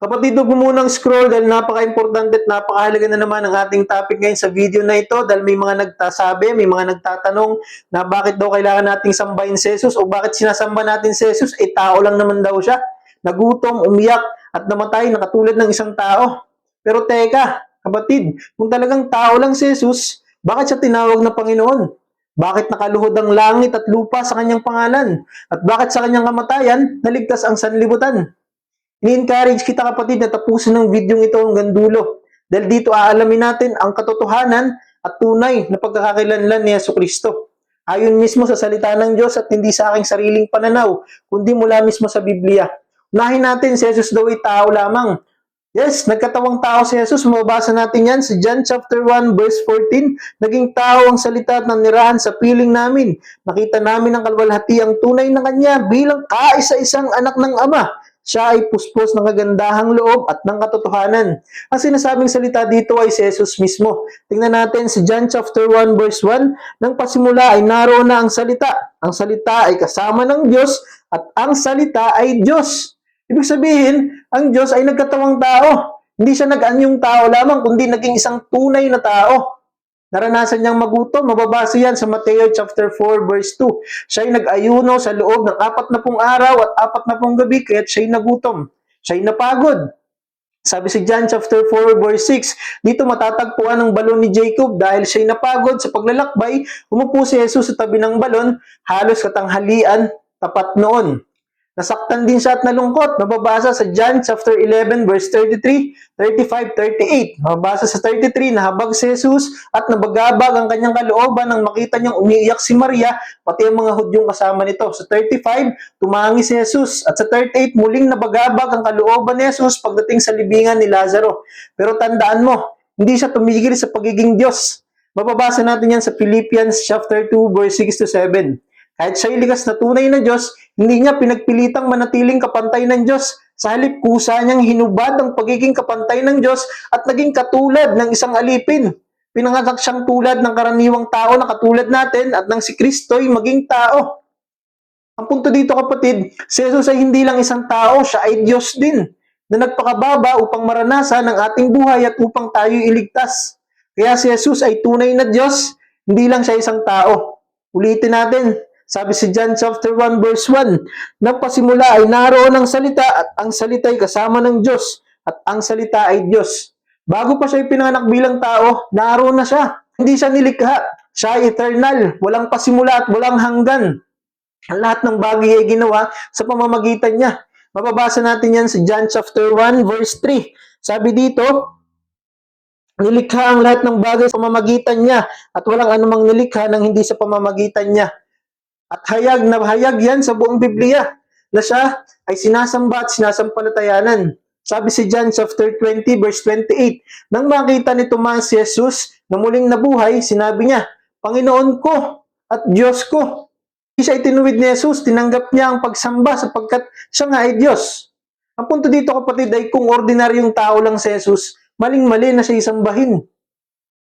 Kapatid, huwag mo scroll dahil napaka-importante at napakahalaga na naman ang ating topic ngayon sa video na ito dahil may mga nagtasabi, may mga nagtatanong na bakit daw kailangan nating sambahin si Jesus o bakit sinasamba natin si Jesus, eh tao lang naman daw siya. Nagutom, umiyak at namatay na katulad ng isang tao. Pero teka, kapatid, kung talagang tao lang si Jesus, bakit siya tinawag na Panginoon? Bakit nakaluhod ang langit at lupa sa kanyang pangalan? At bakit sa kanyang kamatayan, naligtas ang sanlibutan? Ni-encourage kita kapatid na tapusin ng video ito hanggang dulo. Dahil dito aalamin natin ang katotohanan at tunay na pagkakakilanlan ni Yesu Kristo. Ayon mismo sa salita ng Diyos at hindi sa aking sariling pananaw, kundi mula mismo sa Biblia. Unahin natin si Jesus daw ay tao lamang. Yes, nagkatawang tao si Jesus. Mababasa natin yan sa John chapter 1 verse 14. Naging tao ang salita at nanirahan sa piling namin. Nakita namin ang kalwalhati ang tunay na kanya bilang kaisa-isang anak ng Ama. Siya ay puspos ng kagandahang loob at ng katotohanan. Ang sinasabing salita dito ay si Jesus mismo. Tingnan natin sa John chapter 1 verse 1. Nang pasimula ay naroon na ang salita. Ang salita ay kasama ng Diyos at ang salita ay Diyos. Ibig sabihin, ang Diyos ay nagkatawang tao. Hindi siya nag-anyong tao lamang, kundi naging isang tunay na tao. Naranasan niyang magutom. Mababasa yan sa Mateo chapter 4 verse 2. Siya ay nag-ayuno sa loob ng apat na pong araw at apat na pong gabi kaya't siya ay nagutom. Siya ay napagod. Sabi si John chapter 4 verse 6, dito matatagpuan ang balon ni Jacob dahil siya ay napagod sa paglalakbay, umupo si Jesus sa tabi ng balon, halos katanghalian, tapat noon. Nasaktan din siya at nalungkot. Mababasa sa John chapter 11 verse 33, 35, 38. Mababasa sa 33 nahabag si Jesus at nabagabag ang kanyang kalooban nang makita niyang umiiyak si Maria pati ang mga Hudyong kasama nito. Sa 35, tumangi si Jesus at sa 38 muling nabagabag ang kalooban ni Jesus pagdating sa libingan ni Lazaro. Pero tandaan mo, hindi siya tumigil sa pagiging Diyos. Mababasa natin yan sa Philippians chapter 2 verse 6 to 7. Kahit siya'y likas na tunay na Diyos, hindi niya pinagpilitang manatiling kapantay ng Diyos. Sa halip, kusa niyang hinubad ang pagiging kapantay ng Diyos at naging katulad ng isang alipin. Pinanganak siyang tulad ng karaniwang tao na katulad natin at nang si Kristo'y maging tao. Ang punto dito kapatid, si Jesus ay hindi lang isang tao, siya ay Diyos din na nagpakababa upang maranasan ang ating buhay at upang tayo iligtas. Kaya si Jesus ay tunay na Diyos, hindi lang siya isang tao. Ulitin natin, sabi si John chapter 1 verse 1, nang pasimula ay naroon ang salita at ang salita ay kasama ng Diyos at ang salita ay Diyos. Bago pa siya ipinanganak bilang tao, naroon na siya. Hindi siya nilikha. Siya ay eternal, walang pasimula at walang hanggan. Ang lahat ng bagay ay ginawa sa pamamagitan niya. Mababasa natin yan sa John chapter 1 verse 3. Sabi dito, nilikha ang lahat ng bagay sa pamamagitan niya at walang anumang nilikha nang hindi sa pamamagitan niya. At hayag na hayag yan sa buong Biblia na siya ay sinasamba at sinasampalatayanan. Sabi si John chapter 20 verse 28, nang makita ni Tomas si Jesus na muling nabuhay, sinabi niya, Panginoon ko at Diyos ko. Siya itinuwid ni Jesus, tinanggap niya ang pagsamba sapagkat siya nga ay Diyos. Ang punto dito kapatid ay kung ordinaryong tao lang si Jesus, maling-mali na siya isambahin.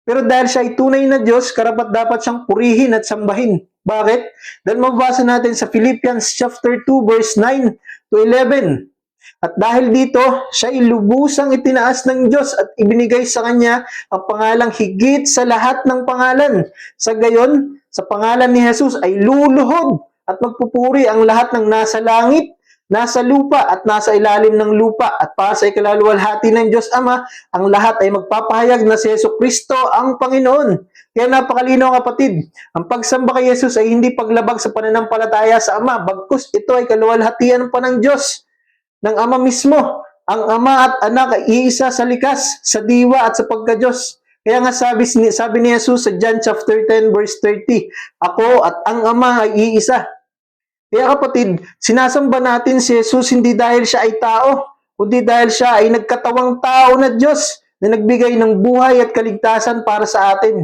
Pero dahil siya ay tunay na Diyos, karapat dapat siyang purihin at sambahin. Bakit? Dahil mabasa natin sa Philippians chapter 2 verse 9 to 11. At dahil dito, siya ay lubusang itinaas ng Diyos at ibinigay sa kanya ang pangalang higit sa lahat ng pangalan. Sa gayon, sa pangalan ni Jesus ay luluhod at magpupuri ang lahat ng nasa langit, nasa lupa at nasa ilalim ng lupa at para sa ikalaluwalhati ng Diyos Ama, ang lahat ay magpapahayag na si Yesu Kristo ang Panginoon. Kaya napakalinaw kapatid, ang pagsamba kay Jesus ay hindi paglabag sa pananampalataya sa Ama, bagkus ito ay kaluwalhatian pa ng Diyos, ng Ama mismo. Ang Ama at Anak ay iisa sa likas, sa diwa at sa pagka-Diyos. Kaya nga sabi, sabi ni Jesus sa John chapter 10 verse 30, Ako at ang Ama ay iisa. Kaya kapatid, sinasamba natin si Jesus hindi dahil siya ay tao, kundi dahil siya ay nagkatawang tao na Diyos na nagbigay ng buhay at kaligtasan para sa atin.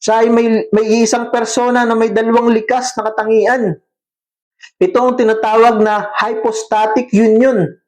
Siya ay may, may isang persona na may dalawang likas na katangian. Ito ang tinatawag na hypostatic union.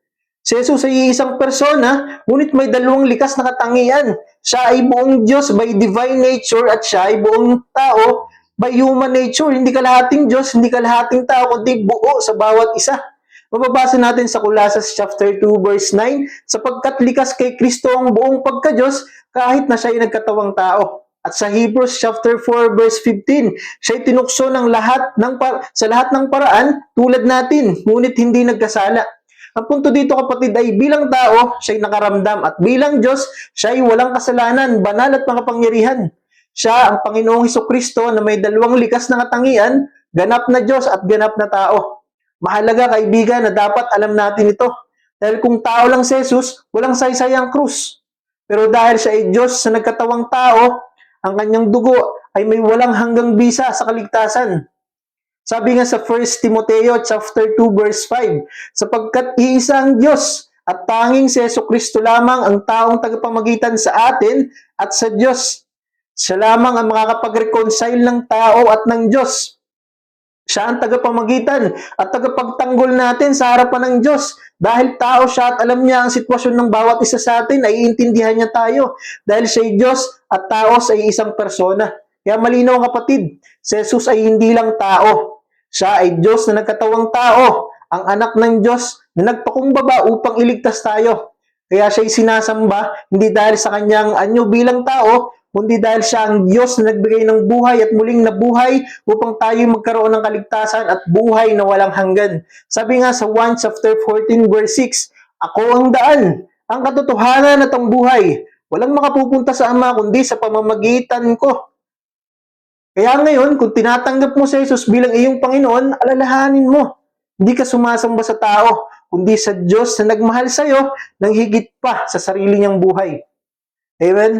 Si Jesus ay isang persona, ngunit may dalawang likas na katangian. Siya ay buong Diyos by divine nature at siya ay buong tao by human nature. Hindi kalahating Diyos, hindi kalahating tao, kundi buo sa bawat isa. Mababasa natin sa Colossus chapter 2 verse 9, sapagkat likas kay Kristo ang buong pagka-Diyos kahit na siya ay nagkatawang tao. At sa Hebrews chapter 4 verse 15, siya ay tinukso ng lahat ng sa lahat ng paraan tulad natin, ngunit hindi nagkasala. Ang punto dito kapatid ay bilang tao, siya ay nakaramdam at bilang Diyos, siya ay walang kasalanan, banal at makapangyarihan. Siya ang Panginoong Heso Kristo na may dalawang likas na katangian, ganap na Diyos at ganap na tao. Mahalaga kaibigan na dapat alam natin ito. Dahil kung tao lang si Jesus, walang saysay ang krus. Pero dahil siya ay Diyos sa nagkatawang tao, ang kanyang dugo ay may walang hanggang bisa sa kaligtasan. Sabi nga sa 1 Timoteo chapter 2 verse 5, sapagkat iisa ang Diyos at tanging si Yesu Kristo lamang ang taong tagapamagitan sa atin at sa Diyos. Siya lamang ang makakapag-reconcile ng tao at ng Diyos. Siya ang tagapamagitan at tagapagtanggol natin sa harapan ng Diyos. Dahil tao siya at alam niya ang sitwasyon ng bawat isa sa atin, ay niya tayo. Dahil siya ay Diyos at tao ay isang persona. Kaya malinaw kapatid, si Jesus ay hindi lang tao. Siya ay Diyos na nagkatawang tao, ang anak ng Diyos na nagpakumbaba upang iligtas tayo. Kaya siya ay sinasamba, hindi dahil sa kanyang anyo bilang tao, kundi dahil siya ang Diyos na nagbigay ng buhay at muling nabuhay upang tayo magkaroon ng kaligtasan at buhay na walang hanggan. Sabi nga sa 1 chapter 14 verse 6, Ako ang daan, ang katotohanan at ang buhay. Walang makapupunta sa Ama kundi sa pamamagitan ko. Kaya ngayon, kung tinatanggap mo si Jesus bilang iyong Panginoon, alalahanin mo. Hindi ka sumasamba sa tao, kundi sa Diyos na nagmahal sa iyo ng higit pa sa sarili niyang buhay. Amen?